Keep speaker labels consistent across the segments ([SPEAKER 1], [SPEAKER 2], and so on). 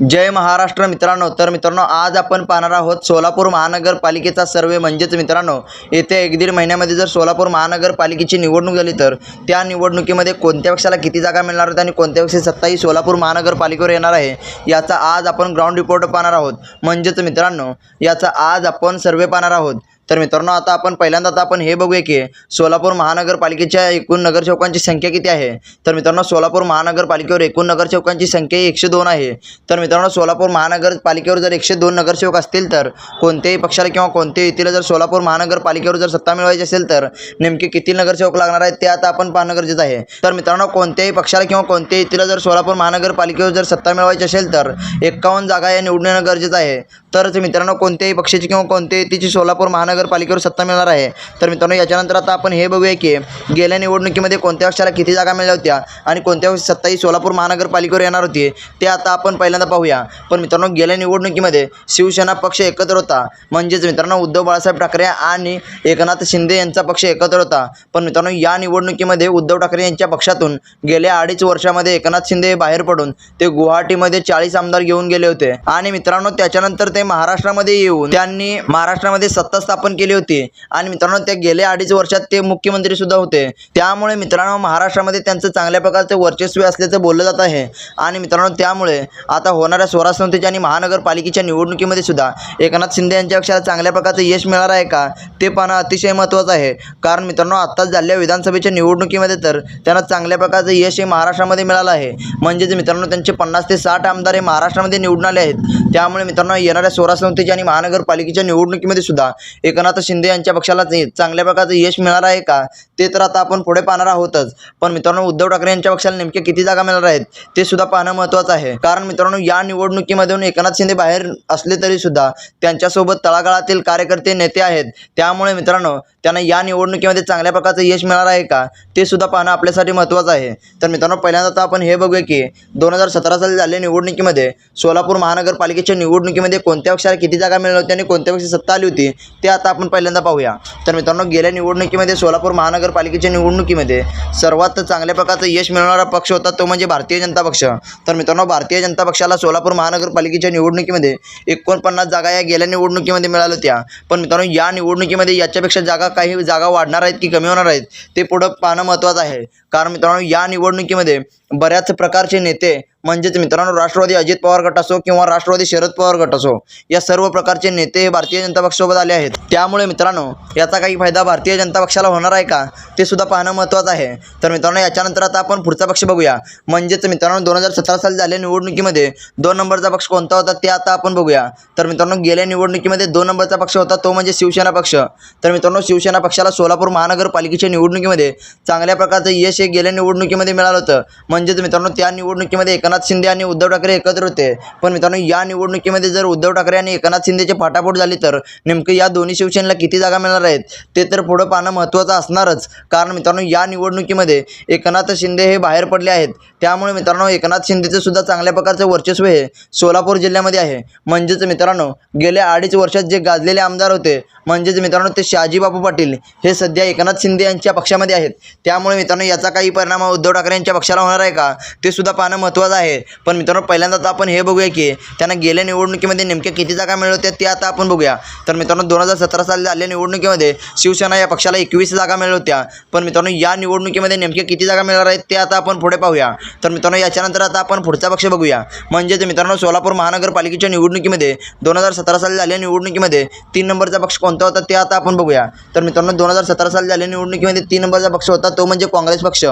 [SPEAKER 1] जय महाराष्ट्र मित्रांनो. तर मित्रांनो आज आपण पाहणार आहोत सोलापूर महानगरपालिकेचा सर्वे. म्हणजेच मित्रांनो येत्या एक दीड महिन्यामध्ये जर सोलापूर महानगरपालिकेची निवडणूक झाली तर त्या निवडणुकीमध्ये कोणत्या पक्षाला किती जागा मिळणार आहेत आणि कोणत्या पक्षी सत्ता ही सोलापूर महानगरपालिकेवर येणार आहे याचा आज आपण ग्राउंड रिपोर्ट पाहणार आहोत. म्हणजेच मित्रांनो याचा आज आपण सर्वे पाहणार आहोत. तर मित्रांनो आता आपण पहिल्यांदा आता आपण हे बघूया की सोलापूर महानगरपालिकेच्या एकूण नगरसेवकांची संख्या किती आहे? तर मित्रांनो सोलापूर महानगरपालिकेवर एकूण नगरसेवकांची संख्या एकशे दोन आहे. तर मित्रांनो सोलापूर महानगरपालिकेवर जर एकशे दोन नगरसेवक असतील तर कोणत्याही पक्षाला किंवा कोणत्याही युतीला जर सोलापूर महानगरपालिकेवर जर सत्ता मिळवायची असेल तर नेमके किती नगरसेवक लागणार आहेत ते आता आपण पाहणं गरजेचं आहे. तर मित्रांनो कोणत्याही पक्षाला किंवा कोणत्याही युतीला जर सोलापूर महानगरपालिकेवर जर सत्ता मिळवायची असेल तर एकावन्न जागा या निवडणं गरजेचं आहे. तरच मित्रांनो कोणत्याही पक्षाची किंवा कोणत्याही युतीची सोलापूर महानगर महानगरपालिकेवर सत्ता मिळणार आहे. तर मित्रांनो याच्यानंतर आता आपण हे बघूया की गेल्या निवडणुकीमध्ये कोणत्या पक्षाला किती जागा मिळाल्या होत्या आणि कोणत्या सत्ता ही सोलापूर महानगरपालिकेवर येणार होती ते आता आपण पहिल्यांदा पाहूया. पण मित्रांनो गेल्या निवडणुकीमध्ये शिवसेना पक्ष एकत्र होता. म्हणजेच मित्रांनो उद्धव बाळासाहेब ठाकरे आणि एकनाथ शिंदे यांचा पक्ष एकत्र होता. पण मित्रांनो या निवडणुकीमध्ये उद्धव ठाकरे यांच्या पक्षातून गेल्या अडीच वर्षामध्ये एकनाथ शिंदे हे बाहेर पडून ते गुवाहाटीमध्ये चाळीस आमदार घेऊन गेले होते. आणि मित्रांनो त्याच्यानंतर ते महाराष्ट्रामध्ये येऊन त्यांनी महाराष्ट्रामध्ये सत्ता स्थापन केली होती. आणि मित्रांनो ते गेल्या अडीच वर्षात ते मुख्यमंत्री सुद्धा होते. त्यामुळे मित्रांनो महाराष्ट्रामध्ये त्यांचं चांगल्या प्रकारचं वर्चस्व असल्याचं बोललं जात आहे. आणि मित्रांनो त्यामुळे आता होणाऱ्या स्वराज संस्थेच्या आणि महानगरपालिकेच्या निवडणुकीमध्ये सुद्धा एकनाथ शिंदे यांच्या पक्षाला चांगल्या प्रकारचं यश मिळणार आहे का ते पाहणं अतिशय महत्त्वाचं आहे. कारण मित्रांनो आत्ताच झालेल्या विधानसभेच्या निवडणुकीमध्ये तर त्यांना चांगल्या प्रकारचं यश हे महाराष्ट्रामध्ये मिळालं आहे. म्हणजेच मित्रांनो त्यांचे पन्नास ते साठ आमदार हे महाराष्ट्रामध्ये निवडून आले आहेत. त्यामुळे मित्रांनो येणाऱ्या स्वराज संस्थेच्या आणि महानगरपालिकेच्या निवडणुकीमध्ये सुद्धा एकनाथ शिंदे यांच्या पक्षाला चांगल्या प्रकारचं यश मिळणार आहे का? ते तर आता आपण पुढे पाहणार आहोतच. पण मित्रांनो उद्धव ठाकरे यांच्या पक्षाला नेमके किती जागा मिळणार आहेत ते सुद्धा पाहणं महत्त्वाचं आहे. कारण मित्रांनो या निवडणुकीमधून एकनाथ शिंदे बाहेर असले तरी सुद्धा त्यांच्यासोबत तळागाळातील कार्यकर्ते नेते आहेत. त्यामुळे मित्रांनो त्यांना या निवडणुकीमध्ये चांगल्या प्रकारचं यश मिळणार आहे का ते सुद्धा पाहणं आपल्यासाठी महत्त्वाचं आहे. तर मित्रांनो पहिल्यांदा तर आपण हे बघूया की दोन हजार सतरा साली झालेल्या निवडणुकीमध्ये सोलापूर महानगरपालिकेच्या निवडणुकीमध्ये कोणत्या पक्षाला किती जागा मिळाल्या होत्या आणि कोणत्या पक्षी सत्ता आली होती ते आता आपण पहिल्यांदा पाहूया. तर मित्रांनो गेल्या निवडणुकीमध्ये सोलापूर महानगरपालिकेच्या निवडणुकीमध्ये सर्वात चांगल्या प्रकारचं यश मिळवणारा पक्ष होता तो म्हणजे भारतीय जनता पक्ष. तर मित्रांनो भारतीय जनता पक्षाला सोलापूर महानगरपालिकेच्या निवडणुकीमध्ये एकोणपन्नास जागा या गेल्या निवडणुकीमध्ये मिळाल्या होत्या. पण मित्रांनो या निवडणुकीमध्ये याच्यापेक्षा जागा काही जागा वाढणार आहेत की कमी होणार आहेत ते पुढं पाहणं महत्त्वाचं आहे. कारण मित्रांनो या निवडणुकीमध्ये बऱ्याच प्रकारचे नेते म्हणजेच मित्रांनो राष्ट्रवादी अजित पवार गट असो किंवा राष्ट्रवादी शरद पवार गट असो या सर्व प्रकारचे नेते हे भारतीय जनता पक्षासोबत आले आहेत. त्यामुळे मित्रांनो याचा काही फायदा भारतीय जनता पक्षाला होणार आहे का? ते सुद्धा पाहणं महत्त्वाचं आहे. तर मित्रांनो याच्यानंतर आता आपण पुढचा पक्ष बघूया. म्हणजेच मित्रांनो दोन हजार सतरा साली झालेल्या निवडणुकीमध्ये दोन नंबरचा पक्ष कोणता होता ते आता आपण बघूया. तर मित्रांनो गेल्या निवडणुकीमध्ये दोन नंबरचा पक्ष होता तो म्हणजे शिवसेना पक्ष. तर मित्रांनो शिवसेना पक्षाला सोलापूर महानगरपालिकेच्या निवडणुकीमध्ये चांगल्या प्रकारचं यश हे गेल्या निवडणुकीमध्ये मिळालं होतं. म्हणजेच मित्रांनो त्या निवडणुकीमध्ये एकनाथ शिंदे आणि उद्धव ठाकरे एकत्र होते. पण मित्रांनो या निवडणुकीमध्ये जर उद्धव ठाकरे आणि एकनाथ शिंदेची फाटाफूट झाली तर नेमकं या दोन्ही शिवसेनेला किती जागा मिळणार आहेत? ते तर पुढं पाहणं महत्त्वाचं असणारच. कारण मित्रांनो या निवडणुकीमध्ये एकनाथ शिंदे हे बाहेर पडले आहेत. त्यामुळे मित्रांनो एकनाथ शिंदेचं सुद्धा चांगल्या प्रकारचं वर्चस्व हे सोलापूर जिल्ह्यामध्ये आहे. म्हणजेच मित्रांनो गेल्या अडीच वर्षात जे गाजलेले आमदार होते म्हणजेच मित्रांनो ते शहाजीबापू पाटील हे सध्या एकनाथ शिंदे यांच्या पक्षामध्ये आहेत. त्यामुळे मित्रांनो याचा काही परिणाम उद्धव ठाकरे यांच्या पक्षाला होणार आहे का? ते सुद्धा पाहणं महत्त्वाचं आहे आहे. पण मित्रांनो पहिल्यांदा तर आपण हे बघूया की त्यांना गेल्या निवडणुकीमध्ये नेमक्या किती जागा मिळत होत्या ते आता आपण बघूया. तर मित्रांनो दोन हजार सतरा साली झालेल्या निवडणुकीमध्ये शिवसेना या पक्षाला एकवीस जागा मिळत होत्या. पण मित्रांनो या निवडणुकीमध्ये नेमक्या किती जागा मिळणार आहेत ते आता आपण पुढे पाहूया. तर मित्रांनो याच्यानंतर आता आपण पुढचा पक्ष बघूया. म्हणजेच मित्रांनो सोलापूर महानगरपालिकेच्या निवडणुकीमध्ये दोन हजार सतरा साली झालेल्या निवडणुकीमध्ये तीन नंबरचा पक्ष कोणता होता ते आता आपण बघूया. तर मित्रांनो दोन हजार सतरा साली झालेल्या निवडणुकीमध्ये तीन नंबरचा पक्ष होता तो म्हणजे काँग्रेस पक्ष.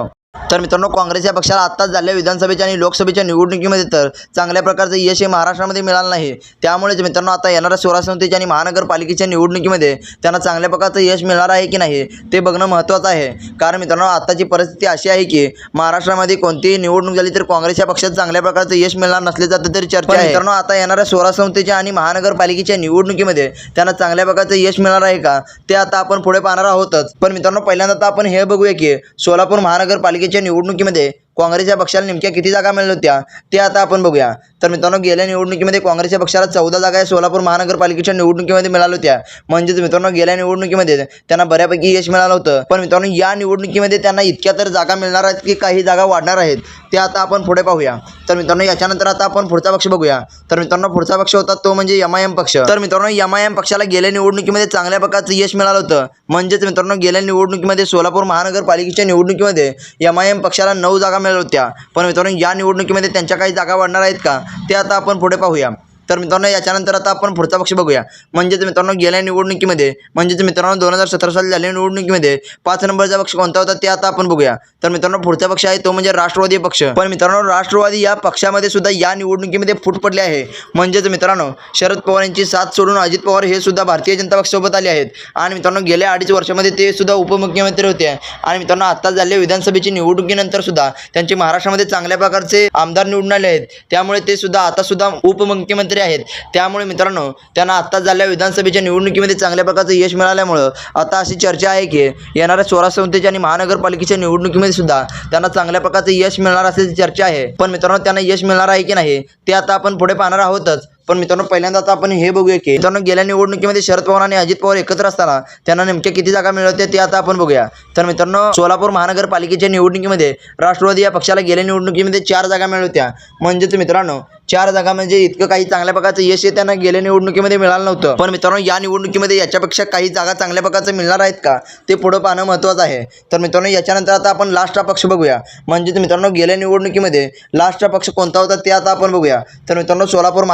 [SPEAKER 1] तर मित्रांनो काँग्रेस या पक्षाला आत्ताच झालेल्या विधानसभेच्या आणि लोकसभेच्या निवडणुकीमध्ये तर चांगल्या प्रकारचं यश हे महाराष्ट्रामध्ये मिळालं नाही. त्यामुळेच मित्रांनो आता येणाऱ्या स्वराज संस्थेच्या आणि महानगरपालिकेच्या निवडणुकीमध्ये त्यांना चांगल्या प्रकारचं यश मिळणार आहे की नाही ते बघणं महत्त्वाचं आहे. कारण मित्रांनो आत्ताची परिस्थिती अशी आहे की महाराष्ट्रामध्ये कोणतीही निवडणूक झाली तर काँग्रेस या पक्षात चांगल्या प्रकारचं यश मिळणार नसल्याचं तरी चर्चा आहे. मित्रांनो आता येणाऱ्या स्वराज संस्थेच्या आणि महानगरपालिकेच्या निवडणुकीमध्ये त्यांना चांगल्या प्रकारचं यश मिळणार आहे का ते आता आपण पुढे पाहणार आहोतच. पण मित्रांनो पहिल्यांदा तर आपण हे बघूया की सोलापूर महानगरपालिकेच्या निवडणुकीमध्ये काँग्रेसच्या पक्षाला नेमक्या किती जागा मिळाल्या होत्या ते आता आपण बघूया. तर मित्रांनो गेल्या निवडणुकीमध्ये काँग्रेसच्या पक्षाला चौदा जागा या सोलापूर महानगरपालिकेच्या निवडणुकीमध्ये मिळाल्या होत्या. म्हणजेच मित्रांनो गेल्या निवडणुकीमध्ये त्यांना बऱ्यापैकी यश मिळालं होतं. पण मित्रांनो या निवडणुकीमध्ये त्यांना इतक्या तर जागा मिळणार आहेत की काही जागा वाढणार आहेत ते आता आपण पुढे पाहूया. तर मित्रांनो याच्यानंतर आता आपण पुढचा पक्ष बघूया. तर मित्रांनो पुढचा पक्ष होता तो म्हणजे एम आय एम पक्ष. तर मित्रांनो एम आय एम पक्षाला गेल्या निवडणुकीमध्ये चांगल्या प्रकारचं यश मिळालं होतं. म्हणजेच मित्रांनो गेल्या निवडणुकीमध्ये सोलापूर महानगरपालिकेच्या निवडणुकीमध्ये एम आय एम पक्षाला नऊ जागा मिळाल्या होत्या पण मित्रांनो या निवडणुकीमध्ये त्यांच्या काही जागा वाढणार आहेत का? ते आता आपण पुढे पाहूया. तर मित्रांनो याच्यानंतर आता आपण पुढचा पक्ष बघूया. म्हणजेच मित्रांनो गेल्या निवडणुकीमध्ये म्हणजेच मित्रांनो दोन हजार सतरा साली झालेल्या निवडणुकीमध्ये पाच नंबरचा पक्ष कोणता होता ते आता आपण बघूया. तर मित्रांनो पुढचा पक्ष आहे तो म्हणजे राष्ट्रवादी पक्ष. पण मित्रांनो राष्ट्रवादी या पक्षामध्ये सुद्धा या निवडणुकीमध्ये फूट पडले आहे. म्हणजेच मित्रांनो शरद पवार यांची साथ सोडून अजित पवार हे सुद्धा भारतीय जनता पक्षासोबत आले आहेत. आणि मित्रांनो गेल्या अडीच वर्षामध्ये ते सुद्धा उपमुख्यमंत्री होते. आणि मित्रांनो आता झालेल्या विधानसभेची निवडणुकीनंतर सुद्धा त्यांचे महाराष्ट्रामध्ये चांगल्या प्रकारचे आमदार निवडून आले आहेत. त्यामुळे ते सुद्धा आता सुद्धा उपमुख्यमंत्री आहेत. त्यामुळे मित्रांनो त्यांना आत्ता झालेल्या विधानसभेच्या निवडणुकीमध्ये चांगल्या प्रकारचं यश मिळाल्यामुळं आता अशी चर्चा आहे की येणाऱ्या स्वराज संस्थेच्या आणि महानगरपालिकेच्या निवडणुकीमध्ये सुद्धा त्यांना चांगल्या प्रकारचं यश मिळणार असल्याची चर्चा आहे. पण मित्रांनो त्यांना यश मिळणार आहे की नाही ते आता आपण पुढे पाहणार आहोतच. पण मित्रांनो पहिल्यांदा आता आपण हे बघूया की मित्रांनो गेल्या निवडणुकीमध्ये शरद पवार आणि अजित पवार एकत्र असताना त्यांना नेमक्या किती जागा मिळवते ते आता आपण बघूया. तर मित्रांनो सोलापूर महानगरपालिकेच्या निवडणुकीमध्ये राष्ट्रवादी या पक्षाला गेल्या निवडणुकीमध्ये चार जागा मिळवत्या म्हणजेच मित्रांनो चार जागा म्हणजे इतकं काही चांगल्या प्रकारचं यश हे त्यांना गेल्या निवडणुकीमध्ये मिळालं नव्हतं. पण मित्रांनो या निवडणुकीमध्ये याच्यापेक्षा काही जागा चांगल्या प्रकारचं मिळणार आहेत का? ते पुढं पाहणं महत्त्वाचं आहे. तर मित्रांनो याच्यानंतर आता आपण लास्टचा पक्ष बघूया. म्हणजेच मित्रांनो गेल्या निवडणुकीमध्ये लास्टचा पक्ष कोणता होता ते आता आपण बघूया. तर मित्रांनो सोलापूर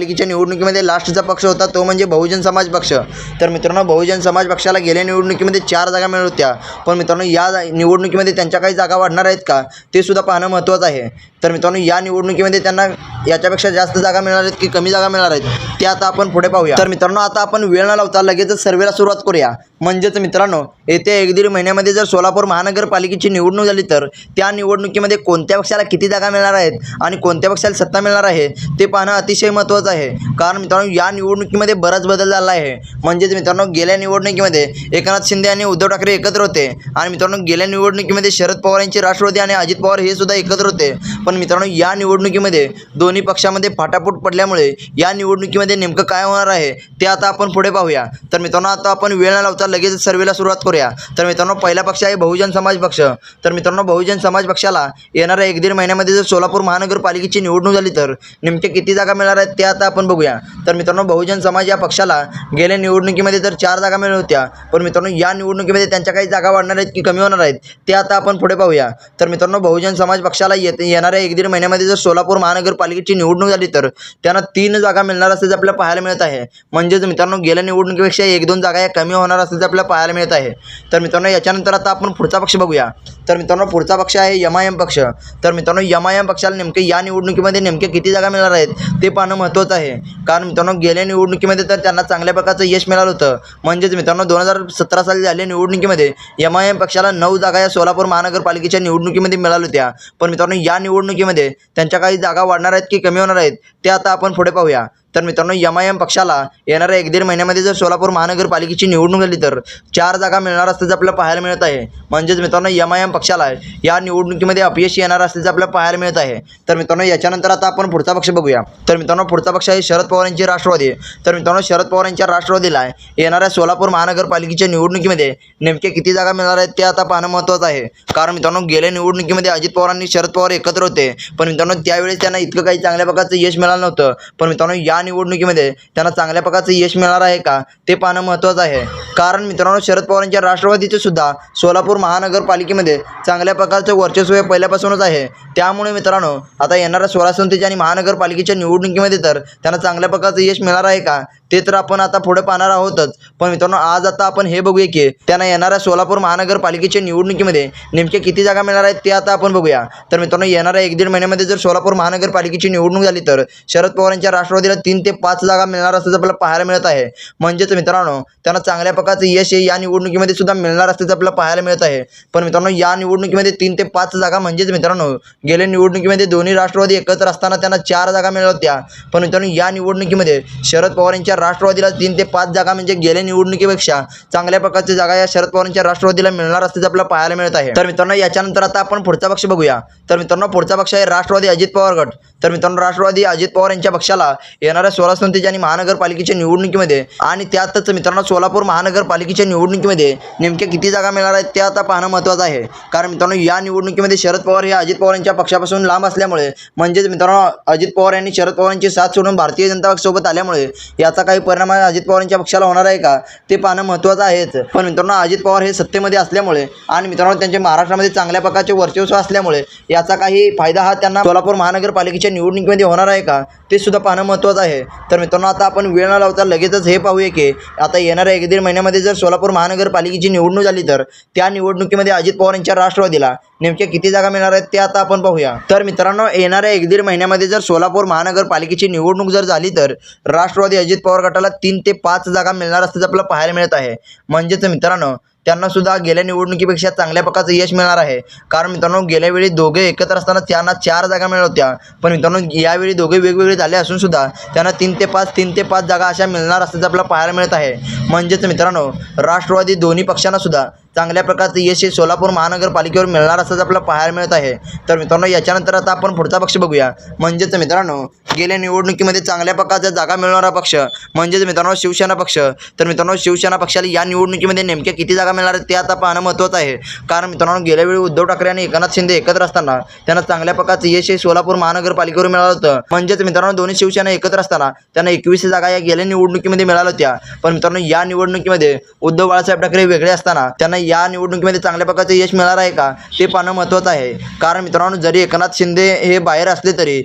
[SPEAKER 1] महापालिकेच्या निवडणुकीमध्ये लास्टचा पक्ष होता तो म्हणजे बहुजन समाज पक्ष. तर मित्रांनो बहुजन समाज पक्षाला गेल्या निवडणुकीमध्ये चार जागा मिळत होत्या. पण मित्रांनो या जा- निवडणुकीमध्ये त्यांच्या काही जागा वाढणार आहेत का ते सुद्धा पाहणं महत्त्वाचं आहे. तर मित्रांनो या निवडणुकीमध्ये त्यांना याच्यापेक्षा जास्त जागा मिळणार आहेत की कमी जागा मिळणार आहेत ते आता आपण पुढे पाहूया. तर मित्रांनो आता आपण वेळ न लावता लगेचच सर्वेला सुरुवात करूया. म्हणजेच मित्रांनो येत्या एक दीड महिन्यामध्ये जर सोलापूर महानगरपालिकेची निवडणूक झाली तर त्या निवडणुकीमध्ये कोणत्या पक्षाला किती जागा मिळणार आहेत आणि कोणत्या पक्षाला सत्ता मिळणार आहे ते पाहणं अतिशय महत्त्वाचं आहे. कारण मित्रांनो या निवडणुकीमध्ये बराच बदल झाला आहे. म्हणजेच मित्रांनो गेल्या निवडणुकीमध्ये एकनाथ शिंदे आणि उद्धव ठाकरे एकत्र होते. आणि मित्रांनो गेल्या निवडणुकीमध्ये शरद पवार यांची राष्ट्रवादी आणि अजित पवार हे सुद्धा एकत्र होते. पण मित्रांनो या निवडणुकीमध्ये दोन्ही पक्षामध्ये फाटाफूट पडल्यामुळे या निवडणुकीमध्ये नेमकं काय होणार आहे ते आता आपण पुढे पाहूया. तर मित्रांनो आता आपण वेळ न लावता लगेच सर्वेला सुरुवात करूया. तर मित्रांनो पहिला पक्ष आहे बहुजन समाज पक्ष. तर मित्रांनो बहुजन समाज पक्षाला येणाऱ्या एक दीड महिन्यामध्ये जर सोलापूर महानगरपालिकेची निवडणूक झाली तर नेमके किती जागा मिळणार आहेत त्यात आता आपण बघूया. तर मित्रांनो बहुजन समाज या पक्षाला गेल्या निवडणुकीमध्ये तर चार जागा मिळत होत्या. पण मित्रांनो या निवडणुकीमध्ये त्यांच्या काही जागा वाढणार आहेत की कमी होणार आहेत ते आता आपण पुढे पाहूया. तर मित्रांनो बहुजन समाज पक्षाला येत येणाऱ्या एक दीड महिन्यामध्ये जर सोलापूर महानगरपालिकेची निवडणूक झाली तर त्यांना तीन जागा मिळणार असल्याचं आपल्याला पाहायला मिळत आहे. म्हणजेच मित्रांनो गेल्या निवडणुकीपेक्षा एक दोन जागा या कमी होणार असल्याचं आपल्याला पाहायला मिळत आहे. तर मित्रांनो याच्यानंतर आता आपण पुढचा पक्ष बघूया. तर मित्रांनो पुढचा पक्ष आहे यमायम आय एम पक्ष. तर मित्रांनो यमायम पक्षाला नेमके या निवडणुकीमध्ये नेमके किती जागा मिळणार आहेत ते पाहणं महत्त्वाचं आहे. कारण मित्रांनो गेल्या निवडणुकीमध्ये तर त्यांना चांगल्या प्रकारचं यश मिळालं होतं. म्हणजेच मित्रांनो दोन हजार सतरा साली झालेल्या निवडणुकीमध्ये एम आय एम पक्षाला नऊ जागा या सोलापूर महानगरपालिकेच्या निवडणुकीमध्ये मिळाल्या होत्या. पण मित्रांनो या निवडणुकीमध्ये त्यांच्या काही जागा वाढणार आहेत की कमी होणार आहेत ते आता आपण पुढे पाहूया. तर मित्रांनो एम आय एम पक्षाला येणाऱ्या एक दीड महिन्यामध्ये जर सोलापूर महानगरपालिकेची निवडणूक झाली तर चार जागा मिळणार असल्याचं आपल्याला पाहायला मिळत आहे. म्हणजेच मित्रांनो एम आय एम पक्षाला या निवडणुकीमध्ये अपयश येणार असल्याचं आपल्याला पाहायला मिळत आहे. तर मित्रांनो याच्यानंतर आता आपण पुढचा पक्ष बघूया. तर मित्रांनो पुढचा पक्ष आहे शरद पवार यांची राष्ट्रवादी. तर मित्रांनो शरद पवार यांच्या राष्ट्रवादीला येणाऱ्या सोलापूर महानगरपालिकेच्या निवडणुकीमध्ये नेमके किती जागा मिळणार आहेत ते आता पाहणं महत्त्वाचं आहे. कारण मित्रांनो गेल्या निवडणुकीमध्ये अजित पवारांनी शरद पवार एकत्र होते. पण मित्रांनो त्यावेळेस त्यांना इतकं काही चांगल्या प्रकारचं यश मिळालं नव्हतं. पण मित्रांनो या निवडणुकीमध्ये त्यांना चांगल्या प्रकारचं यश मिळणार आहे का? ते पाहणं महत्त्वाचं आहे. कारण मित्रांनो शरद पवारांच्या राष्ट्रवादीचे सुद्धा सोलापूर महानगरपालिकेमध्ये चांगल्या प्रकारचं वर्चस्व हे पहिल्यापासूनच आहे. त्यामुळे मित्रांनो आता येणाऱ्या सोळा संस्थेच्या आणि महानगरपालिकेच्या निवडणुकीमध्ये तर त्यांना चांगल्या प्रकारचं यश मिळणार आहे का? ते तर आपण आता पुढे पाहणार आहोतच. पण मित्रांनो आज आता आपण हे बघूया की त्यांना येणाऱ्या सोलापूर महानगरपालिकेच्या निवडणुकीमध्ये नेमक्या किती जागा मिळणार आहेत ते आता आपण बघूया. तर मित्रांनो येणाऱ्या एक दीड महिन्यामध्ये जर सोलापूर महानगरपालिकेची निवडणूक झाली तर शरद पवारांच्या राष्ट्रवादीला तीन ते पाच जागा मिळणार असल्याचं आपल्याला पाहायला मिळत आहे. म्हणजेच मित्रांनो त्यांना चांगल्या प्रकारचं यश हे या निवडणुकीमध्ये सुद्धा मिळणार असल्याचं आपल्याला पाहायला मिळत आहे. पण मित्रांनो या निवडणुकीमध्ये तीन ते पाच जागा म्हणजेच मित्रांनो गेल्या निवडणुकीमध्ये दोन्ही राष्ट्रवादी एकत्र असताना त्यांना चार जागा मिळत होत्या. पण मित्रांनो या निवडणुकीमध्ये शरद पवार यांच्या राष्ट्रवादीला तीन ते पाच जागा म्हणजे गेल्या निवडणुकीपेक्षा चांगल्या प्रकारच्या जागा या शरद पवारांच्या राष्ट्रवादीला मिळणार असल्याचं आपल्याला पाहायला मिळत आहे. तर मित्रांनो याच्यानंतर आता आपण पुढचा पक्ष बघूया. तर मित्रांनो पुढचा पक्ष आहे राष्ट्रवादी अजित पवार गट. तर मित्रांनो राष्ट्रवादी अजित पवार यांच्या पक्षाला येणार येणाऱ्या सोळा समितीच्या आणि महानगरपालिकेच्या निवडणुकीमध्ये आणि त्यातच मित्रांनो सोलापूर महानगरपालिकेच्या निवडणुकीमध्ये नेमक्या किती जागा मिळणार आहेत ते आता पाहणं महत्त्वाचं आहे. कारण मित्रांनो या निवडणुकीमध्ये शरद पवार हे अजित पवार यांच्या पक्षापासून लांब असल्यामुळे म्हणजेच मित्रांनो अजित पवार यांनी शरद पवारांची साथ सोडून भारतीय जनता पक्षासोबत आल्यामुळे याचा काही परिणाम आहे अजित पवारांच्या पक्षाला होणार आहे का ते पाहणं महत्त्वाचं आहेच. पण मित्रांनो अजित पवार हे सत्तेमध्ये असल्यामुळे आणि मित्रांनो त्यांचे महाराष्ट्रामध्ये चांगल्या प्रकारचे वर्चस्व असल्यामुळे याचा काही फायदा हा त्यांना सोलापूर महानगरपालिकेच्या निवडणुकीमध्ये होणार आहे का ते सुद्धा पाहणं महत्त्वाचं आहे. तर मित्रांनो आता आपण वेळ न लावता लगेचच हे पाहूया की आता येणाऱ्या एक दीड महिन्यामध्ये जर सोलापूर महानगरपालिकेची निवडणूक झाली तर त्या निवडणुकीमध्ये अजित पवार यांच्या राष्ट्रवादीला नेमक्या किती जागा मिळणार आहेत ते आता आपण पाहूया. तर मित्रांनो येणाऱ्या एक दीड महिन्यामध्ये जर सोलापूर महानगरपालिकेची निवडणूक जर झाली तर राष्ट्रवादी अजित पवार गटाला तीन ते पाच जागा मिळणार असल्याचं आपल्याला पाहायला मिळत आहे. म्हणजेच मित्रांनो त्यांना सुद्धा गेल्या निवडणुकीपेक्षा चांगल्या प्रकारचं यश मिळणार आहे. कारण मित्रांनो गेल्या वेळी दोघे एकत्र असताना त्यांना चार जागा मिळत होत्या. पण मित्रांनो यावेळी दोघे वेगवेगळे झाले असून सुद्धा त्यांना तीन ते पाच तीन ते पाच जागा अशा मिळणार असल्याचं आपल्याला पाहायला मिळत आहे. म्हणजेच मित्रांनो राष्ट्रवादी दोन्ही पक्षांना सुद्धा चांगल्या प्रकारचं यश हे सोलापूर महानगरपालिकेवर मिळणार असल्याचं आपल्याला पाहायला मिळत आहे. तर मित्रांनो याच्यानंतर आता आपण पुढचा पक्ष बघूया. म्हणजेच मित्रांनो गेल्या निवडणुकीमध्ये चांगल्या प्रकारच्या जागा मिळणारा पक्ष म्हणजेच मित्रांनो शिवसेना पक्ष. तर मित्रांनो शिवसेना पक्षाला या निवडणुकीमध्ये नेमक्या किती जागा मिळणार आहेत ते आता पाहणं महत्त्वाचं आहे. कारण मित्रांनो गेल्या वेळी उद्धव ठाकरे आणि एकनाथ शिंदे एकत्र असताना त्यांना चांगल्या प्रकारचं यश हे सोलापूर महानगरपालिकेवर मिळालं होतं. म्हणजेच मित्रांनो दोन्ही शिवसेना एकत्र असताना त्यांना एकवीस जागा या गेल्या निवडणुकीमध्ये मिळाल्या होत्या. पण मित्रांनो या निवडणुकीमध्ये उद्धव बाळासाहेब ठाकरे वेगळे असताना त्यांना या निवडणुकीमध्ये चांगल्या प्रकारचं यश मिळणार आहे का? ते पाहणं महत्त्वाचं आहे. कारण मित्रांनो जरी एकनाथ शिंदे हे बाहेर असले तरी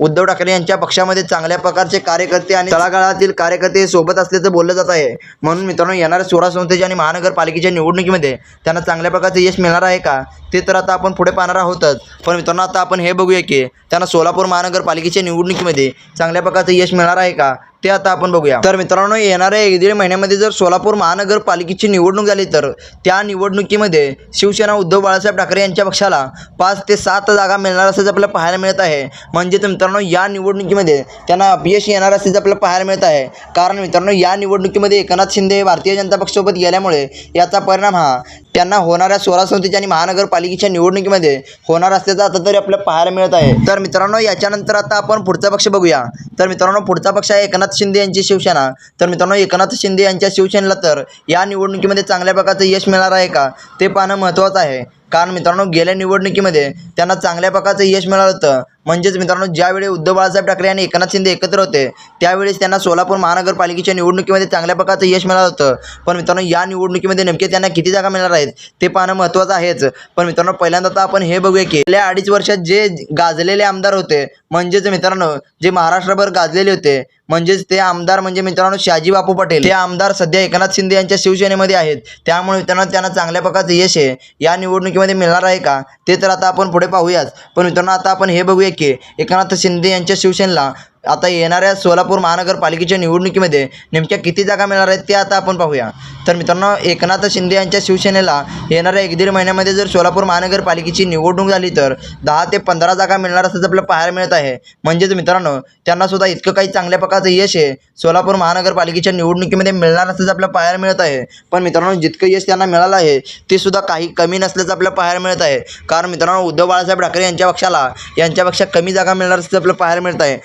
[SPEAKER 1] उद्धव ठाकरे यांच्या पक्षामध्ये चांगल्या प्रकारचे कार्यकर्ते आणि तळागाळातील कार्यकर्ते सोबत असल्याचं बोललं जात आहे. म्हणून मित्रांनो येणाऱ्या सोळा संस्थेच्या आणि महानगरपालिकेच्या निवडणुकीमध्ये त्यांना चांगल्या प्रकारचं यश मिळणार आहे का? ते तर आता आपण पुढे पाहणार आहोतच. पण मित्रांनो आता आपण हे बघूया की त्यांना सोलापूर महानगरपालिकेच्या निवडणुकीमध्ये चांगल्या प्रकारचं यश मिळणार आहे का? ते आता आपण बघूया. तर मित्रांनो येणाऱ्या एक दीड महिन्यामध्ये जर सोलापूर महानगरपालिकेची निवडणूक झाली तर त्या निवडणुकीमध्ये शिवसेना उद्धव बाळासाहेब ठाकरे यांच्या पक्षाला पाच ते सात जागा मिळणार असल्याचं आपल्याला पाहायला मिळत आहे. म्हणजेच मित्रांनो या निवडणुकीमध्ये त्यांना अपयश येणार असल्याचं आपल्याला पाहायला मिळत आहे. कारण मित्रांनो या निवडणुकीमध्ये एकनाथ शिंदे हे भारतीय जनता पक्षासोबत गेल्यामुळे याचा परिणाम हा त्यांना होणाऱ्या सोळा संस्थेच्या आणि महानगरपालिकेच्या निवडणुकीमध्ये होणार असल्याचं आता तरी आपल्याला पाहायला मिळत आहे. तर मित्रांनो याच्यानंतर आता आपण पुढचा पक्ष बघूया. तर मित्रांनो पुढचा पक्ष आहे एकनाथ शिंदे यांची शिवसेना. तर मित्रांनो एकनाथ शिंदे यांच्या शिवसेनेला तर या निवडणुकीमध्ये चांगल्या प्रकारचं यश मिळणार आहे का? ते पाहणं महत्त्वाचं आहे. कारण मित्रांनो गेल्या निवडणुकीमध्ये त्यांना चांगल्या प्रकारचं यश मिळालं होतं. म्हणजेच मित्रांनो ज्यावेळी उद्धव बाळासाहेब ठाकरे आणि एकनाथ शिंदे एकत्र होते त्यावेळेस त्यांना सोलापूर महानगरपालिकेच्या निवडणुकीमध्ये चांगल्या प्रकारचं यश मिळालं होतं. पण मित्रांनो या निवडणुकीमध्ये नेमके त्यांना किती जागा मिळणार आहेत ते पाहणं महत्त्वाचं आहेच. पण मित्रांनो पहिल्यांदा तर आपण हे बघूया की गेल्या अडीच वर्षात जे गाजलेले आमदार होते म्हणजेच मित्रांनो जे महाराष्ट्रभर गाजलेले होते म्हणजेच ते आमदार म्हणजे मित्रांनो शाजी बापू पटेल. ते आमदार सध्या एकनाथ शिंदे यांच्या शिवसेनेमध्ये आहेत. त्यामुळे मित्रांनो त्यांना चांगल्या प्रकारचं यश आहे. या निवडणुकीमध्ये मिळणार आहे का? ते तर आता आपण पुढे पाहूयाच. पण मित्रांनो आता आपण हे बघूया की एकनाथ शिंदे यांच्या शिवसेनेला आता येणाऱ्या सोलापूर महानगरपालिकेच्या निवडणुकीमध्ये नेमक्या किती जागा मिळणार आहेत ते आता आपण पाहूया. तर मित्रांनो एकनाथ शिंदे यांच्या शिवसेनेला येणाऱ्या एक दीड महिन्यामध्ये जर सोलापूर महानगरपालिकेची निवडणूक झाली तर दहा ते पंधरा जागा मिळणार असल्याचं आपल्याला पाहायला मिळत आहे. म्हणजेच मित्रांनो त्यांना सुद्धा इतकं काही चांगल्या प्रकारचं यश आहे सोलापूर महानगरपालिकेच्या निवडणुकीमध्ये मिळणार असल्याचं आपल्याला पाहायला मिळत आहे. पण मित्रांनो जितकं यश त्यांना मिळालं आहे ते सुद्धा काही कमी नसल्याचं आपल्याला पाहायला मिळत आहे. कारण मित्रांनो उद्धव बाळासाहेब ठाकरे यांच्या पक्षाला यांच्यापेक्षा कमी जागा मिळणार असल्याचं आपल्याला पाहायला मिळत आहे.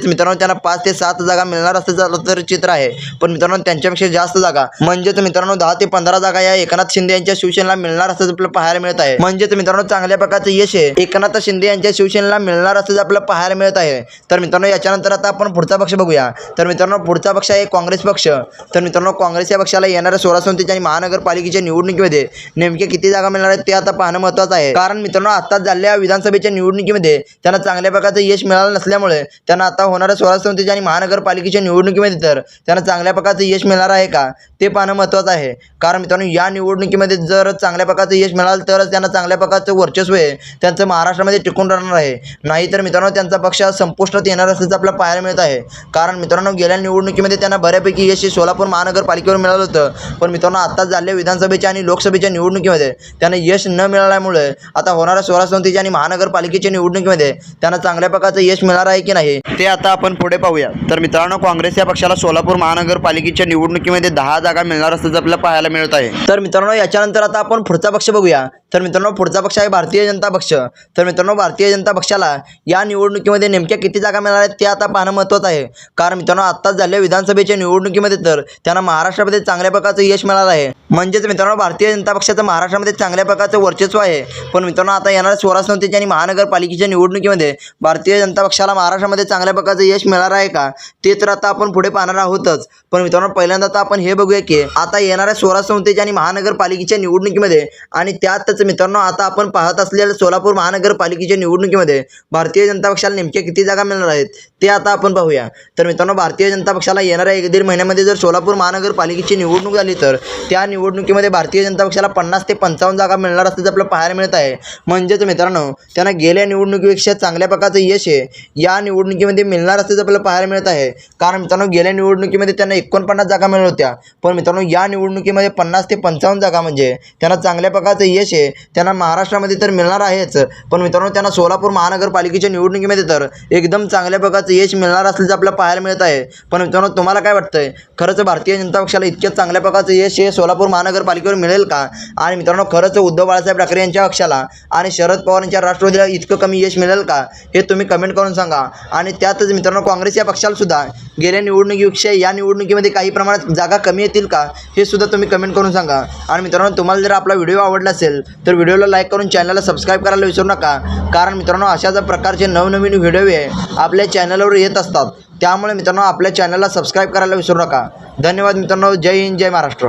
[SPEAKER 1] म्हणजेच मित्रांनो त्यांना पाच ते सात जागा मिळणार असल्याचं तर चित्र आहे. पण मित्रांनो त्यांच्यापेक्षा जास्त जागा. म्हणजेच मित्रांनो दहा ते पंधरा जागा या एकनाथ शिंदे यांच्या शिवसेनेला मिळणार असल्याचं आपल्याला पाहायला मिळत आहे. म्हणजेच मित्रांनो चांगल्या प्रकारचं यश आहे. एकनाथ शिंदे यांच्या शिवसेनेला मिळणार असल्याचं आपल्याला पाहायला मिळत आहे. तर मित्रांनो याच्यानंतर आता आपण पुढचा पक्ष बघूया. तर मित्रांनो पुढचा पक्ष आहे काँग्रेस पक्ष. तर मित्रांनो काँग्रेस या पक्षाला येणाऱ्या सोळा संस्थेच्या आणि महानगरपालिकेच्या निवडणुकीमध्ये नेमके किती जागा मिळणार आहेत ते आता पाहणं महत्त्वाचं आहे. कारण मित्रांनो आत्ताच झालेल्या विधानसभेच्या निवडणुकीमध्ये त्यांना चांगल्या प्रकारचं यश मिळालं नसल्यामुळे त्यांना आता होणाऱ्या स्वराज्य संस्थेच्या आणि महानगरपालिकेच्या निवडणुकीमध्ये तर त्यांना चांगल्या प्रकारचं यश मिळणार आहे का? ते पाहणं महत्त्वाचं आहे. कारण मित्रांनो या निवडणुकीमध्ये जर चांगल्या प्रकारचं यश मिळालं तरच त्यांना चांगल्या प्रकारचं वर्चस्व आहे. त्यांचं महाराष्ट्रामध्ये टिकून राहणार आहे. नाहीतर मित्रांनो त्यांचा पक्ष संपुष्टात येणार असल्याचं आपल्याला पाहायला मिळत आहे. कारण मित्रांनो गेल्या निवडणुकीमध्ये त्यांना बऱ्यापैकी यश सोलापूर महानगरपालिकेवर मिळालं होतं. पण मित्रांनो आता झालेल्या विधानसभेच्या आणि लोकसभेच्या निवडणुकीमध्ये त्यांना यश न मिळाल्यामुळे आता होणाऱ्या स्वराज संस्थेच्या आणि महानगरपालिकेच्या निवडणुकीमध्ये त्यांना चांगल्या प्रकारचं यश मिळणार आहे की नाही? ते आता आता आपण पुढे पाहूया. तर मित्रांनो काँग्रेस या पक्षाला सोलापूर महानगरपालिकेच्या निवडणुकीमध्ये दहा जागा मिळणार असल्याचं आपल्याला पाहायला मिळत आहे. तर मित्रांनो याच्यानंतर आता आपण पुढचा पक्ष बघूया. तर मित्रांनो पुढचा पक्ष आहे भारतीय जनता पक्ष. तर मित्रांनो भारतीय जनता पक्षाला या निवडणुकीमध्ये नेमक्या किती जागा मिळणार आहेत ते आता पाहणं महत्त्वाचं आहे. कारण मित्रांनो आत्ताच झालेल्या विधानसभेच्या निवडणुकीमध्ये तर त्यांना महाराष्ट्रामध्ये चांगल्या प्रकारचं यश मिळालं आहे. म्हणजेच मित्रांनो भारतीय जनता पक्षाचं महाराष्ट्रामध्ये चांगल्या प्रकारचं वर्चस्व आहे. पण मित्रांनो आता येणाऱ्या स्वराज्य आणि महानगरपालिकेच्या निवडणुकीमध्ये भारतीय जनता पक्षाला महाराष्ट्रामध्ये चांगल्या प्रकारचं यश मिळणार आहे का? ते तर आता आपण पुढे पाहणार आहोतच. पण मित्रांनो पहिल्यांदा तर आपण हे बघूया की आता येणाऱ्या स्वराज्य आणि महानगरपालिकेच्या निवडणुकीमध्ये आणि त्यातच मित्रांनो आता आपण पाहत असलेल्या सोलापूर महानगरपालिकेच्या निवडणुकीमध्ये भारतीय जनता पक्षाला नेमक्या किती जागा मिळणार आहेत ते आता आपण पाहूया. तर मित्रांनो भारतीय जनता पक्षाला येणाऱ्या एक दीड महिन्यामध्ये जर सोलापूर महानगरपालिकेची निवडणूक झाली तर त्या निवडणुकीमध्ये भारतीय जनता पक्षाला पन्नास ते पंचावन्न जागा मिळणार असल्याचं आपल्याला पाहायला मिळत आहे. म्हणजेच मित्रांनो त्यांना गेल्या निवडणुकीपेक्षा चांगल्या प्रकारचं यश आहे या निवडणुकीमध्ये मिळणार असल्याचं आपल्याला पाहायला मिळत आहे. कारण मित्रांनो गेल्या निवडणुकीमध्ये त्यांना एकोणपन्नास जागा मिळत होत्या. पण मित्रांनो या निवडणुकीमध्ये पन्नास ते पंचावन्न जागा म्हणजे त्यांना चांगल्या प्रकारचं यश आहे त्यांना महाराष्ट्रामध्ये तर मिळणार आहेच. पण मित्रांनो त्यांना सोलापूर महानगरपालिकेच्या निवडणुकीमध्ये तर एकदम चांगल्या प्रकारचं यश मिळणार असल्याचं आपल्याला पाहायला मिळत आहे. पण मित्रांनो तुम्हाला काय वाटतंय? खरंच भारतीय जनता पक्षाला इतक्या चांगल्या प्रकारचं यश हे सोलापूर महानगरपालिकेवर मिळेल का? आणि मित्रांनो खरंच उद्धव बाळासाहेब ठाकरे यांच्या पक्षाला आणि शरद पवार यांच्या राष्ट्रवादीला इतकं कमी यश मिळेल का? हे तुम्ही कमेंट करून सांगा. आणि त्यातच मित्रांनो काँग्रेस या पक्षाला सुद्धा गेल्या निवडणुकीपेक्षा या निवडणुकीमध्ये काही प्रमाणात जागा कमी येतील का? हे सुद्धा तुम्ही कमेंट करून सांगा. आणि मित्रांनो तुम्हाला जर आपला व्हिडिओ आवडला असेल तर व्हिडिओला लाईक करून चॅनलला सबस्क्राईब करायला विसरू नका. कारण मित्रांनो अशाच प्रकारचे नवनवीन व्हिडिओ हे आपल्या चॅनलवर येत असतात. त्यामुळे मित्रांनो आपल्या चॅनलला सबस्क्राईब करायला विसरू नका. धन्यवाद मित्रांनो. जय हिंद जय महाराष्ट्र.